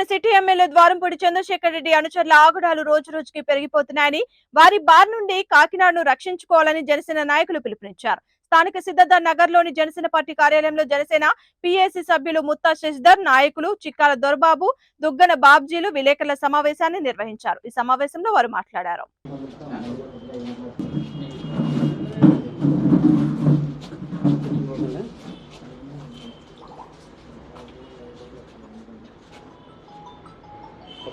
Kakinada city MLA Dwarampudi Chandrasekhar Reddy అనుచరుల ఆగడాలు రోజు రోజుకి పెరిగిపోతున్నాయని వారి బార్ నుండి కాకినాడను రక్షించుకోవాలని జనసేన నాయకులు పిలుపునిచ్చారు. స్థానిక సిద్ధార్థ నగర్లోని జనసేన పార్టీ కార్యాలయంలో జనసేన పిఏసీ సభ్యులు ముత్తా శశిధర్ నాయకులు చిక్కాల దొరబాబు దుగ్గన బాబ్జీలు విలేకరుల సమావేశాన్ని నిర్వహించారు. ఈ సమావేశంలో వారు మాట్లాడారు.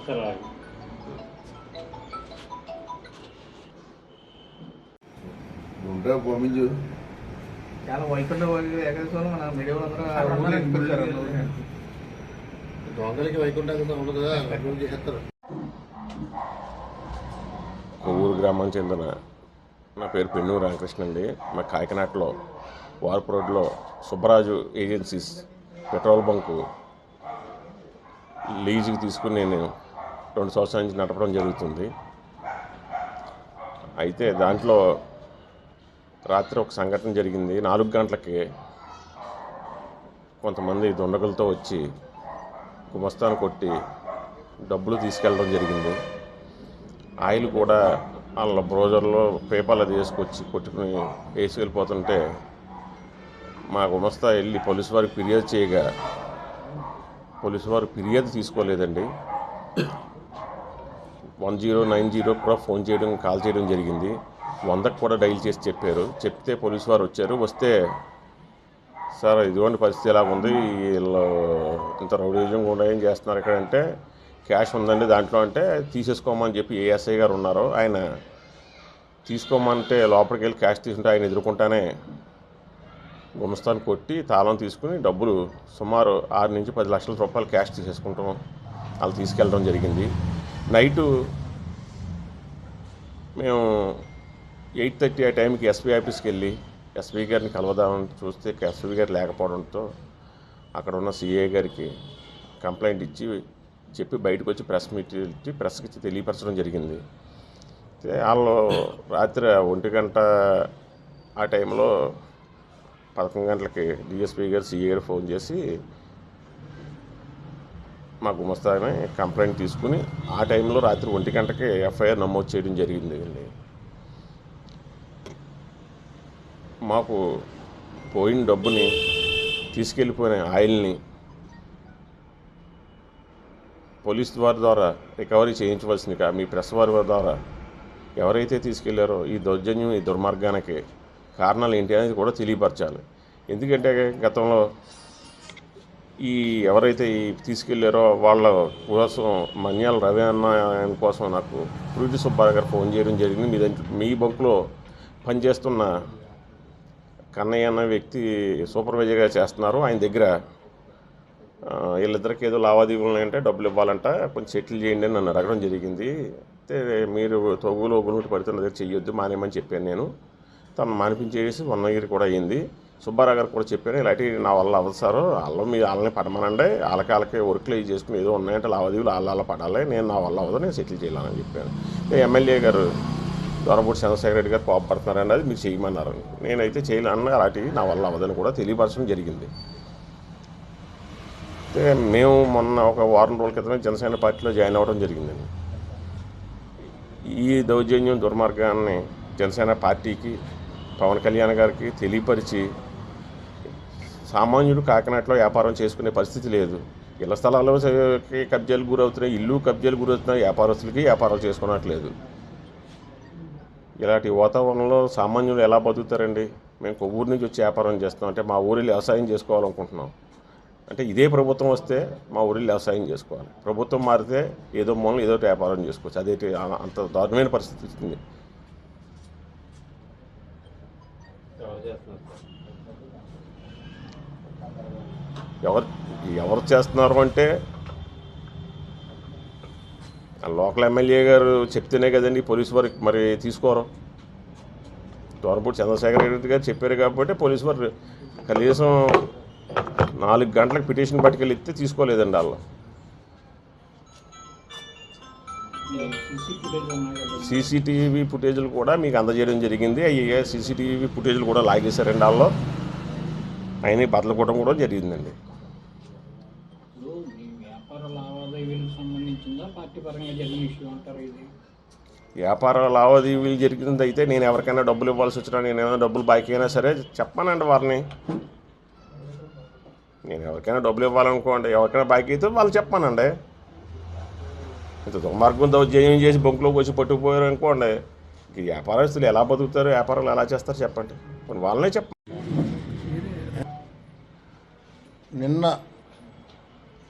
ఒక్కరాయి ఉంటే పంపించు చాలా వైకుంఠ మన దొంగలకి వైకుంఠం కదా చేస్తారు కొవ్వూరు గ్రామానికి చెందిన నా పేరు పెన్నూరు రామకృష్ణ అండి. మా కాకినాడలో వార్పు రోడ్లో సుబ్బరాజు ఏజెన్సీస్ పెట్రోల్ బంకు లీజుకి తీసుకుని నేను రెండు సంవత్సరాల నుంచి నడపడం జరుగుతుంది. అయితే దాంట్లో రాత్రి ఒక సంఘటన జరిగింది. నాలుగు గంటలకి కొంతమంది దుండగులతో వచ్చి గుమస్తాను కొట్టి డబ్బులు తీసుకెళ్ళడం జరిగింది. ఆయిల్ కూడా వాళ్ళ బ్రోజర్లో పేపర్లు అది వేసుకొచ్చి కొట్టుకుని వేసి వెళ్ళిపోతుంటే మా గుమస్తా వెళ్ళి పోలీసు వారికి ఫిర్యాదు చేయగా పోలీసు వారు ఫిర్యాదు తీసుకోలేదండి. వన్ జీరో నైన్ జీరో కూడా ఫోన్ చేయడం కాల్ చేయడం జరిగింది. వందకు కూడా డైల్ చేసి చెప్పారు. చెప్తే పోలీసు వారు వచ్చారు. వస్తే సార్ ఇదిగోండి పరిస్థితి ఎలా ఉంది? వీళ్ళు ఇంత రౌడీజం కూడా ఏం చేస్తున్నారు ఇక్కడ? అంటే క్యాష్ ఉందండి దాంట్లో. అంటే తీసేసుకోమని చెప్పి ఏఎస్ఐ గారు ఉన్నారు. ఆయన తీసుకోమంటే లోపలికి వెళ్ళి క్యాష్ తీసుకుంటే ఆయన ఎదుర్కొంటానే గుమస్తాను కొట్టి తాళం తీసుకుని డబ్బులు సుమారు ఆరు నుంచి పది లక్షల రూపాయలు క్యాష్ తీసేసుకుంటాం. వాళ్ళు తీసుకెళ్ళడం జరిగింది. నైటు మేము ఎయిట్ థర్టీ ఆ టైంకి ఎస్పీ ఆఫీస్కి వెళ్ళి ఎస్పీ గారిని కలవదామని చూస్తే ఎస్పీ గారు లేకపోవడంతో అక్కడ ఉన్న సిఏ గారికి కంప్లైంట్ ఇచ్చి చెప్పి బయటకు వచ్చి ప్రెస్ మీట్ ఇచ్చి ప్రెస్కి తెలియపరచడం జరిగింది. వాళ్ళు రాత్రి ఒంటి గంట ఆ టైంలో పదకొండు గంటలకి డిఎస్పీ గారు సిఏ గారు ఫోన్ చేసి మా గుమస్తాని కంప్లైంట్ తీసుకుని ఆ టైంలో రాత్రి ఒంటి గంటకి ఎఫ్ఐఆర్ నమోదు చేయడం జరిగింది అండి మాకు పోయిన డబ్బుని తీసుకెళ్ళిపోయిన ఆయిల్ని పోలీస్ వారి ద్వారా రికవరీ చేయించవలసిందిగా మీ ప్రెస్ వారి ద్వారా ఎవరైతే తీసుకెళ్ళారో ఈ దౌర్జన్యం ఈ దుర్మార్గానికి కారణాలు ఏంటి అనేది కూడా తెలియపరచాలి. ఎందుకంటే గతంలో ఈ ఎవరైతే తీసుకెళ్ళారో వాళ్ళ కోసం మన్యాల రవి అన్న ఆయన కోసం నాకు ప్రీతి సుబ్బారావు గారు ఫోన్ చేయడం జరిగింది. మీ దాంట్లో మీ బంకులో పనిచేస్తున్న కన్నయ్య అన్న వ్యక్తి సూపర్వైజర్గా చేస్తున్నారు. ఆయన దగ్గర వీళ్ళిద్దరికి ఏదో లావాదేవీలు ఉన్నాయంటే డబ్బులు ఇవ్వాలంట కొంచెం సెటిల్ చేయండి అని నన్ను అడగడం జరిగింది. అయితే మీరు తొగులో గునుటి పడితే దగ్గర చెయ్యొద్దు మానేమని చెప్పాను నేను. తను మానిపించేసి వన్ ఇయర్ కూడా అయింది సుబ్బారావు గారు కూడా చెప్పాను ఇలాంటి నా వల్ల అవ్వదు సార్. వాళ్ళు మీ వాళ్ళని పడమనండి. వాళ్ళకి వాళ్ళకి వర్క్లు చేసుకుని ఏదో ఉన్నాయంటే లావాదేవీలు వాళ్ళ వాళ్ళ పడాలి. నేను నా వల్ల అవ్వదు నేను సెటిల్ చేయాలని చెప్పాను ఎమ్మెల్యే గారు దొరబూడి చంద్రశేఖర రెడ్డి గారు కోపడుతున్నారండి అది మీరు చేయమన్నారు. నేనైతే చేయలేను అలాంటివి నా వల్ల అవ్వదని కూడా తెలియపరచడం జరిగింది. అయితే మేము మొన్న ఒక వారం రోజుల క్రితమే జనసేన పార్టీలో జాయిన్ అవ్వడం జరిగిందండి ఈ దౌర్జన్యం దుర్మార్గాన్ని జనసేన పార్టీకి పవన్ కళ్యాణ్ గారికి తెలియపరిచి సామాన్యుడు కాకినాడలో వ్యాపారం చేసుకునే పరిస్థితి లేదు. ఇళ్ళ స్థలాల్లో కబ్జాలు గురవుతున్నాయి ఇల్లు కబ్జాలు గురవుతున్నాయి వ్యాపారస్తులకి వ్యాపారాలు చేసుకున్నట్లేదు ఇలాంటి వాతావరణంలో సామాన్యులు ఎలా బతుకుతారండి? మేము కొవ్వూరు నుంచి వచ్చి వ్యాపారం చేస్తాం అంటే మా ఊరిలో వ్యవసాయం చేసుకోవాలనుకుంటున్నాం. అంటే ఇదే ప్రభుత్వం వస్తే మా ఊరిలో వ్యవసాయం చేసుకోవాలి. ప్రభుత్వం మారితే ఏదో మూలం ఏదో వ్యాపారం చేసుకోవచ్చు. అదే అంత దారుణమైన పరిస్థితి వచ్చింది ఎవరు చేస్తున్నారు సార్ ఎవరు ఎవరు చేస్తున్నారు అంటే లోకల్ ఎమ్మెల్యే గారు చెప్తేనే కదండి పోలీసు వారికి మరి తీసుకోరు. దూరపూడి చంద్రశేఖర రెడ్డి గారు చెప్పారు కాబట్టి పోలీసు వారు కనీసం నాలుగు గంటలకు పిటిషన్ పట్టుకెళ్ళి ఇస్తే తీసుకోలేదండి వాళ్ళు. సీసీటీవీ ఫుటేజ్లు కూడా మీకు అందజేయడం జరిగింది. అయ్యే సీసీటీవీ ఫుటేజ్లు కూడా లాగేశారండి వాళ్ళు. అయినా బదలకోవడం కూడా జరిగిందండి. పరంగా జరిగిన ఇష్యూ అంటారు ఇది? వ్యాపార లావాదేవీలు జరిగింది అయితే నేను ఎవరికైనా డబ్బులు ఇవ్వాల్సి వచ్చినా నేను ఏమైనా డబ్బులు బాకీ అయినా సరే చెప్పానండి వారిని. నేను ఎవరికైనా డబ్బులు ఇవ్వాలనుకోండి ఎవరికైనా బాకీ అయితే వాళ్ళు చెప్పానండి. ఇంత దుర్మార్గం దౌర్జన్యం చేసి బొంకులోకి వచ్చి పట్టుకుపోయారు అనుకోండి ఇంక వ్యాపారస్తులు ఎలా బతుకుతారు వ్యాపారాలు ఎలా చేస్తారు చెప్పండి. మరి వాళ్ళనే చెప్పండి నిన్న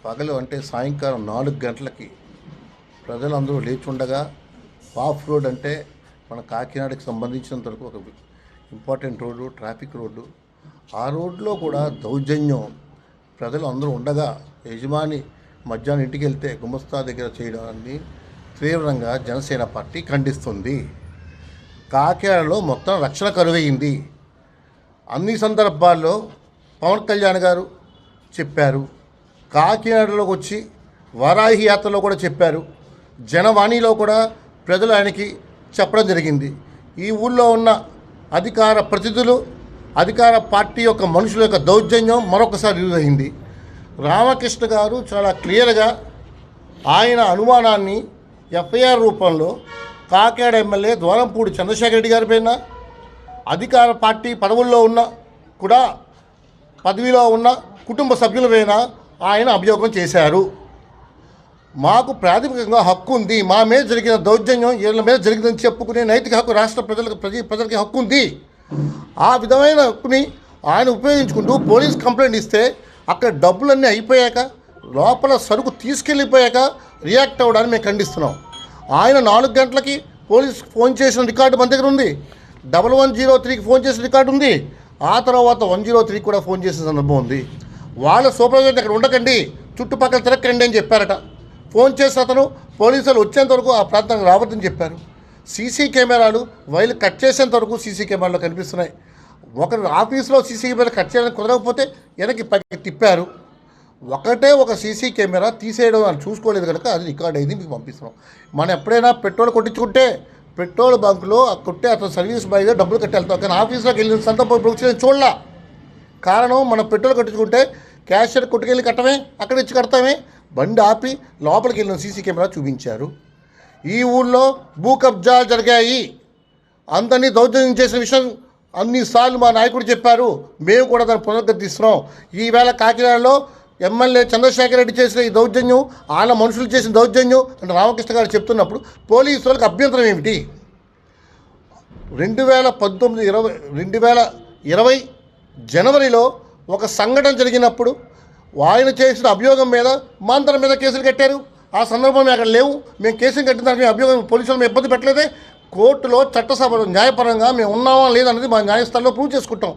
పగలు అంటే సాయంకాలం నాలుగు గంటలకి ప్రజలందరూ లేచుండగా పాఫ్ ఆఫ్ రోడ్ అంటే మన కాకినాడకి సంబంధించినంత వరకు ఒక ఇంపార్టెంట్ రోడ్డు ట్రాఫిక్ రోడ్డు. ఆ రోడ్లో కూడా దౌర్జన్యం. ప్రజలు అందరూ ఉండగా యజమాని మధ్యాహ్నం ఇంటికి వెళ్తే గుమస్తా దగ్గర చేయడాన్ని తీవ్రంగా జనసేన పార్టీ ఖండిస్తుంది. కాకినాడలో మొత్తం రక్షణ కరువైంది. అన్ని సందర్భాల్లో పవన్ కళ్యాణ్ గారు చెప్పారు. కాకినాడలోకి వచ్చి వారాహి యాత్రలో కూడా చెప్పారు. జనవాణిలో కూడా ప్రజలు ఆయనకి చెప్పడం జరిగింది. ఈ ఊళ్ళో ఉన్న అధికార ప్రతినిధులు అధికార పార్టీ యొక్క మనుషుల యొక్క దౌర్జన్యం మరొకసారి విరుదైంది రామకృష్ణ గారు చాలా క్లియర్గా ఆయన అనుమానాన్ని ఎఫ్ఐఆర్ రూపంలో కాకినాడ ఎమ్మెల్యే ద్వారంపూడి చంద్రశేఖర రెడ్డి గారి పైన అధికార పార్టీ పదవుల్లో ఉన్న కూడా పదవిలో ఉన్న కుటుంబ సభ్యులపైన ఆయన అభియోగం చేశారు. మాకు ప్రాథమికంగా హక్కు ఉంది. మా మీద జరిగిన దౌర్జన్యం వీళ్ళ మీద జరిగిందని చెప్పుకునే నైతిక హక్కు రాష్ట్ర ప్రజలకు ప్రజ ప్రజలకి హక్కు ఉంది. ఆ విధమైన హక్కుని ఆయన ఉపయోగించుకుంటూ పోలీస్ కంప్లైంట్ ఇస్తే అక్కడ డబ్బులన్నీ అయిపోయాక లోపల సరుకు తీసుకెళ్ళిపోయాక రియాక్ట్ అవ్వడానికి మేము ఖండిస్తున్నాం. ఆయన నాలుగు గంటలకి పోలీస్ ఫోన్ చేసిన రికార్డు మన దగ్గర ఉంది. డబల్ వన్ జీరో త్రీకి ఫోన్ చేసిన రికార్డు ఉంది. ఆ తర్వాత వన్ జీరో త్రీకి కూడా ఫోన్ చేసిన సందర్భం ఉంది. వాళ్ళ సూపర్వైజర్ అక్కడ ఉండకండి చుట్టుపక్కల తిరగకండి అని చెప్పారట. ఫోన్ చేసిన అతను పోలీసులు వచ్చేంత వరకు ఆ ప్రాంతానికి రావద్దని చెప్పారు. సీసీ కెమెరాలు వైర్లు కట్ చేసేంత వరకు సీసీ కెమెరాలు కనిపిస్తున్నాయి. ఒకరు ఆఫీస్లో సీసీ కెమెరా కట్ చేయడానికి కుదరకపోతే వెనక్కి పైకి తిప్పారు. ఒకటే ఒక సీసీ కెమెరా తీసేయడం అని చూసుకోలేదు కనుక అది రికార్డ్ అయింది మీకు పంపిస్తున్నాం. మనం ఎప్పుడైనా పెట్రోల్ కొట్టించుకుంటే పెట్రోల్ బంకులో ఆ కొట్టే అతను సర్వీస్ బాయ్గా డబ్బులు కట్టి వెళ్తాం కానీ ఆఫీస్లోకి వెళ్ళిన సందర్భం ఇప్పుడు చూడలా. కారణం మనం పెట్రోల్ కట్టించుకుంటే క్యాషియర్ కొట్టుకెళ్ళి కట్టమే అక్కడ ఇచ్చి కడతామే. బండి ఆపి లోపలికి వెళ్ళిన సీసీ కెమెరా చూపించారు. ఈ ఊళ్ళో భూ కబ్జాలు జరిగాయి. అందరినీ దౌర్జన్యం చేసిన విషయం అన్నిసార్లు మా నాయకుడు చెప్పారు. మేము కూడా దాన్ని పునరుద్ధరిస్తున్నాం. ఈవేళ కాకినాడలో ఎమ్మెల్యే చంద్రశేఖర్ రెడ్డి చేసిన ఈ దౌర్జన్యం ఆయన మనుషులు చేసిన దౌర్జన్యం అని రామకృష్ణ గారు చెప్తున్నప్పుడు పోలీసు వాళ్ళకి అభ్యంతరం ఏమిటి? రెండు వేల పంతొమ్మిది ఇరవై రెండు వేల ఇరవై జనవరిలో ఒక సంఘటన జరిగినప్పుడు ఆయన చేసిన అభియోగం మీద మా మీద కేసులు కట్టారు. ఆ సందర్భం మేము అక్కడ లేవు. మేము కేసులు కట్టిన దానికి మేము అభియోగం పోలీసులు మేము ఇబ్బంది పెట్టలేదే. కోర్టులో చట్టసభలో న్యాయపరంగా మేము ఉన్నామా లేదన్నది మా న్యాయస్థానంలో ప్రూవ్ చేసుకుంటాం.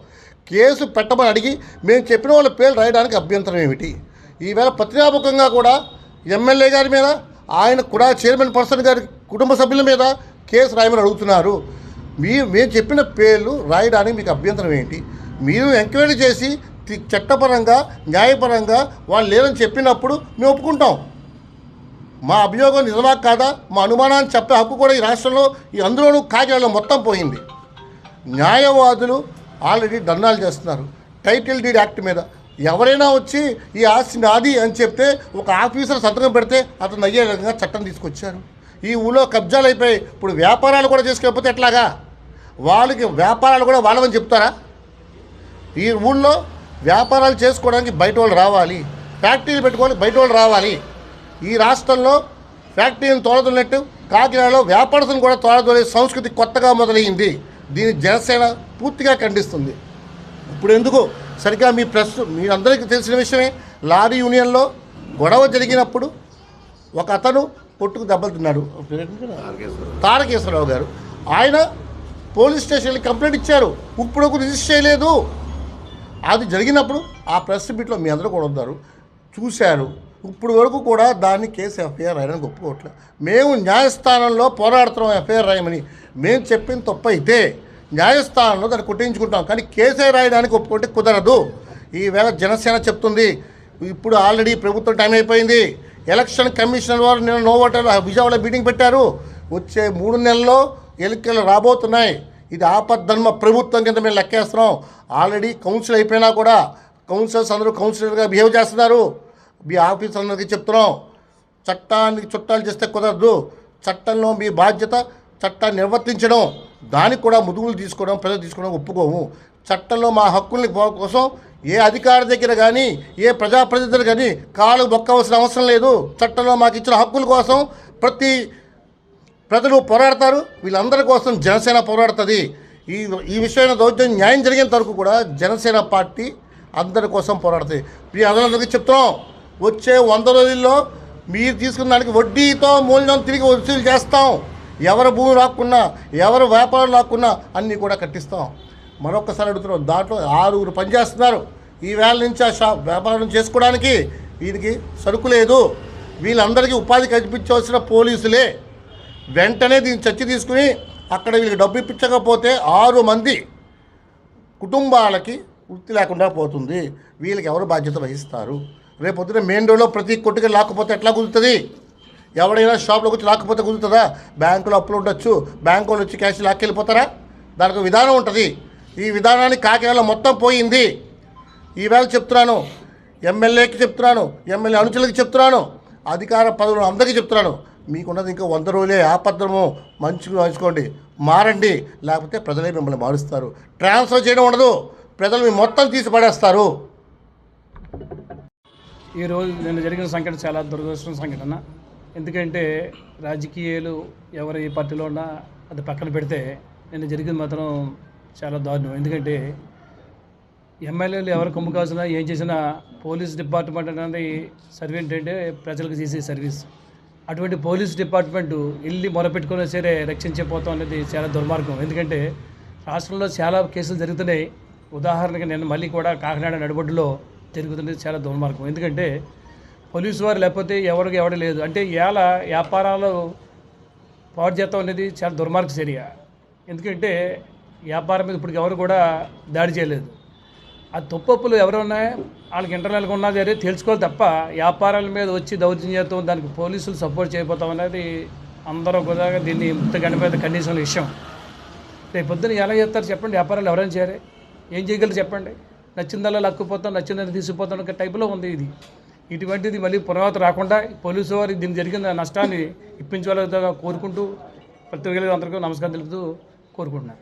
కేసు పెట్టమని అడిగి మేము చెప్పిన వాళ్ళ పేర్లు రాయడానికి అభ్యంతరం ఏమిటి? ఈవేళ పత్రికాముఖంగా కూడా ఎమ్మెల్యే గారి మీద ఆయన కూడా చైర్మన్ పర్సన్ గారి కుటుంబ సభ్యుల మీద కేసు రాయమని అడుగుతున్నారు. మీ మేము చెప్పిన పేర్లు రాయడానికి మీకు అభ్యంతరం ఏంటి? మీరు ఎంక్వైరీ చేసి చట్టపరంగా న్యాయపరంగా వాళ్ళు లేరని చెప్పినప్పుడు మేము ఒప్పుకుంటాం. మా అభియోగం నిజమా కాదా? మా అనుమానాన్ని చెప్పే హక్కు కూడా ఈ రాష్ట్రంలో ఈ అందులోనూ కాకినాడలో మొత్తం పోయింది. న్యాయవాదులు ఆల్రెడీ ధర్నాలు చేస్తున్నారు. టైటిల్ డీడ్ యాక్ట్ మీద ఎవరైనా వచ్చి ఈ ఆస్తి నాది అని చెప్తే ఒక ఆఫీసర్ సంతకం పెడితే అతను అయ్యే విధంగా చట్టం తీసుకొచ్చారు. ఈ ఊళ్ళో కబ్జాలు అయిపోయి ఇప్పుడు వ్యాపారాలు కూడా చేసుకోకపోతే ఎట్లాగా? వాళ్ళకి వ్యాపారాలు కూడా వాళ్ళమని చెప్తారా? ఈ ఊళ్ళో వ్యాపారాలు చేసుకోవడానికి బయట వాళ్ళు రావాలి ఫ్యాక్టరీలు పెట్టుకోవాలి బయట వాళ్ళు రావాలి. ఈ రాష్ట్రంలో ఫ్యాక్టరీని తోలదొలినట్టు కాకినాడలో వ్యాపారస్తులను కూడా తోలదొలే సంస్కృతి కొత్తగా మొదలైంది. దీన్ని జనసేన పూర్తిగా ఖండిస్తుంది. ఇప్పుడు ఎందుకు? సరిగ్గా మీ ప్రెస్ మీరందరికీ తెలిసిన విషయమే లారీ యూనియన్లో గొడవ జరిగినప్పుడు ఒక అతను పొట్టుకు దెబ్బలు తిన్నాడు తారకేశ్వరరావు గారు. ఆయన పోలీస్ స్టేషన్కి కంప్లైంట్ ఇచ్చారు. ఇప్పుడు రిజిస్టర్ చేయలేదు. అది జరిగినప్పుడు ఆ ప్రెస్ మీట్లో మీ అందరూ కూడా ఉన్నారు. చూశారు. ఇప్పుడు వరకు కూడా దాన్ని కేసు ఎఫ్ఐఆర్ రాయడానికి ఒప్పుకోవట్లేదు మేము న్యాయస్థానంలో పోరాడుతున్నాం ఎఫ్ఐఆర్ రాయమని. మేము చెప్పిన తప్ప అయితే న్యాయస్థానంలో దాన్ని కొట్టించుకుంటాం. కానీ కేసే రాయడానికి ఒప్పుకుంటే కుదరదు. ఈవేళ జనసేన చెప్తుంది. ఇప్పుడు ఆల్రెడీ ప్రభుత్వం టైం అయిపోయింది. ఎలక్షన్ కమిషన్ వారు నిన్న నోవోటర్ విజయవాడ మీటింగ్ పెట్టారు. వచ్చే మూడు నెలల్లో ఎన్నికలు రాబోతున్నాయి. ఇది ఆపద్ధర్మ ప్రభుత్వం కింద మేము లెక్కేస్తున్నాం. ఆల్రెడీ కౌన్సిల్ అయిపోయినా కూడా కౌన్సిలర్స్ అందరూ కౌన్సిలర్గా బిహేవ్ చేస్తున్నారు. మీ ఆఫీసర్లందరికీ చెప్తున్నాం. చట్టానికి చుట్టాలు చేస్తే కుదరదు. చట్టంలో మీ బాధ్యత చట్టాన్ని నిర్వర్తించడం. దానికి కూడా ముదుగులు తీసుకోవడం ప్రజలు తీసుకోవడం ఒప్పుకోము. చట్టంలో మా హక్కుల్ని పో- కోసం ఏ అధికారి దగ్గర కానీ ఏ ప్రజాప్రతినిధులు కానీ కాలు బొక్కవలసిన అవసరం లేదు. చట్టంలో మాకు ఇచ్చిన హక్కుల కోసం ప్రతి ప్రజలు పోరాడతారు వీళ్ళందరి కోసం జనసేన పోరాడుతుంది. ఈ ఈ విషయమైన దౌర్జన్యం న్యాయం జరిగేంత వరకు కూడా జనసేన పార్టీ అందరి కోసం పోరాడుతుంది. మీ అందరికీ చెప్తున్నాం వచ్చే వంద రోజుల్లో మీరు తీసుకున్న దానికి వడ్డీతో మూల్యం తిరిగి వసూలు చేస్తాం. ఎవరు భూమి రాకున్నా ఎవరు వ్యాపారం రాకున్నా అన్నీ కూడా కట్టిస్తాం. మరొకసారి అడుగుతున్నాం దాంట్లో ఆరుగురు పనిచేస్తున్నారు. ఈ వేళ నుంచి ఆ షాప్ వ్యాపారం చేసుకోవడానికి వీరికి సరుకు లేదు. వీళ్ళందరికీ ఉపాధి కల్పించవలసిన పోలీసులే. వెంటనే దీన్ని చర్చ తీసుకుని అక్కడ వీళ్ళకి డబ్బు ఇప్పించకపోతే ఆరు మంది కుటుంబాలకి వృత్తి లేకుండా పోతుంది. వీళ్ళకి ఎవరు బాధ్యత వహిస్తారు? రేపు పొద్దున మెయిన్ రోడ్లో ప్రతి కొట్టుకి లాక్కపోతే ఎట్లా కుదురుతుంది ఎవడైనా షాప్లోకి వచ్చి లాక్కపోతే కుదురుతుందా బ్యాంకులో అప్పులు ఉండొచ్చు. బ్యాంకు వాళ్ళు వచ్చి క్యాష్ లాక్కెళ్ళిపోతారా? దానికి ఒక విధానం ఉంటుంది. ఈ విధానానికి కాకినాడలో మొత్తం పోయింది. ఈవేళ చెప్తున్నాను. ఎమ్మెల్యేకి చెప్తున్నాను. ఎమ్మెల్యే అనుచరులకి చెప్తున్నాను. అధికార పదవులు అందరికీ చెప్తున్నాను. మీకున్నది ఇంకా వంద రోజులే ఆపద్రము మంచిగా మంచుకోండి మారండి. లేకపోతే ప్రజలే మిమ్మల్ని మారుస్తారు. ట్రాన్స్ఫర్ చేయడం ఉండదు. ప్రజలు మీ మొత్తం తీసి పడేస్తారు. ఈ రోజు జరిగిన సంఘటన చాలా దురదృష్టం సంఘటన. ఎందుకంటే రాజకీయాలు ఎవరు పార్టీలో ఉన్నా అది పక్కన పెడితే నేను జరిగింది మాత్రం చాలా దారుణం. ఎందుకంటే ఎమ్మెల్యేలు ఎవరు కొమ్ము కాసినా ఏం చేసినా పోలీస్ డిపార్ట్మెంట్ అనేది సర్వెంట్ అంటే ప్రజలకు చేసే సర్వీస్. అటువంటి పోలీస్ డిపార్ట్మెంట్ వెళ్ళి మొరపెట్టుకున్నా సరే రక్షించకపోతాం అనేది చాలా దుర్మార్గం. ఎందుకంటే రాష్ట్రంలో చాలా కేసులు జరుగుతున్నాయి. ఉదాహరణకి నేను మళ్ళీ కూడా కాకినాడ నడిబొడ్డులో జరుగుతున్నది చాలా దుర్మార్గం. ఎందుకంటే పోలీసు వారు లేకపోతే ఎవరికి ఎవరు లేదు. అంటే ఇవాళ వ్యాపారాలు పాడు చేస్తాం అనేది చాలా దుర్మార్గ చర్య. ఎందుకంటే వ్యాపారం మీద ఇప్పుడు ఎవరు కూడా దాడి చేయలేదు. ఆ తప్పప్పులు ఎవరున్నాయో వాళ్ళకి ఇంటర్నల్గా ఉన్నా సరే తెలుసుకోవాలి తప్ప వ్యాపారాల మీద వచ్చి దౌర్జన్యం దానికి పోలీసులు సపోర్ట్ చేయబోతాం అనేది అందరూ కూడా దీన్ని ముక్త గణపేద కండిషన్ల విషయం. రేపు పొద్దున ఎలా చేస్తారు చెప్పండి? వ్యాపారాలు ఎవరైనా చేయాలి ఏం చేయగలరు చెప్పండి? నచ్చిందల్లా లక్కుపోతాం నచ్చిందని తీసుకుపోతాం ఒక టైపులో ఉంది ఇది. ఇటువంటిది మళ్ళీ పునరావత రాకుండా పోలీసు వారి దీన్ని జరిగిన నష్టాన్ని ఇప్పించగలుగుతా కోరుకుంటూ ప్రతి అందరికీ నమస్కారం తెలుపుతూ కోరుకుంటున్నాను.